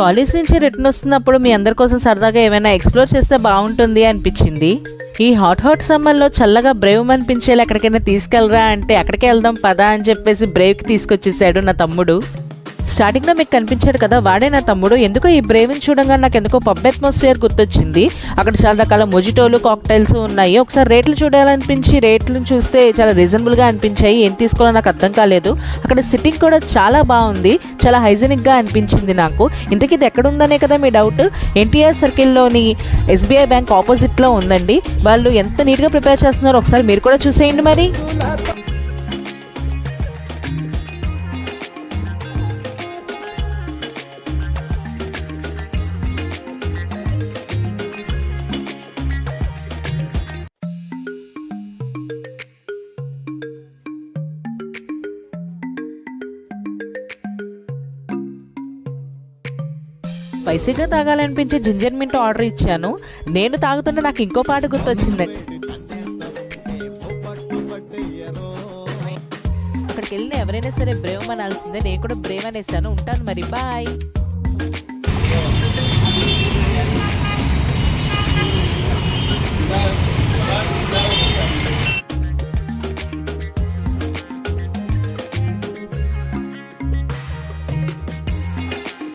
College నుంచి return వస్తున్నప్పుడు మీ అందరి కోసం సరదాగా ఏమైనా ఎక్స్ప్లోర్ చేస్తే బాగుంటుంది అనిపించింది? ఈ హాట్ హాట్ సమ్మర్లో చల్లగా బ్రేవ్ అనిపించేలా ఎక్కడికైనా తీసుకెళ్ళరా అంటే అక్కడికే వెళ్దాం పదా అని చెప్పేసి బ్రేవ్కి తీసుకొచ్చేసాడు నా తమ్ముడు. స్టార్టింగ్లో మీకు కనిపించాడు కదా వాడే నా తమ్ముడు. ఎందుకో ఈ బ్రేవిన్ చూడంగా నాకు ఎందుకో పబ్ అట్మాస్ఫియర్ గుర్తొచ్చింది. అక్కడ చాలా రకాల మొజిటోలు కాక్టైల్స్ ఉన్నాయి. ఒకసారి రేట్లు చూడాలనిపించి రేట్లను చూస్తే చాలా రీజనబుల్గా అనిపించాయి. ఏం తీసుకోవాలో నాకు అర్థం కాలేదు. అక్కడ సిట్టింగ్ కూడా చాలా బాగుంది. చాలా హైజీనిక్గా అనిపించింది నాకు. ఇంతకీ ఇది ఎక్కడ ఉందనే కదా మీ డౌట్ ఎన్టీఆర్ సర్కిల్లోని ఎస్బీఐ బ్యాంక్ ఆపోజిట్లో ఉందండి. వాళ్ళు ఎంత నీట్గా ప్రిపేర్ చేస్తున్నారో ఒకసారి మీరు కూడా చూసేయండి మరి. స్పైసీగా తాగాలనిపించే జింజర్ మింట్ ఆర్డర్ ఇచ్చాను. నేను తాగుతుంటే నాకు ఇంకో పాట గుర్తొచ్చిందండి అక్కడికి వెళ్ళిన ఎవరైనా సరే బ్రేవ్ అనాల్సిందే. నేను కూడా బ్రేవ్ అనేసాను. ఉంటాను మరి. బాయ్.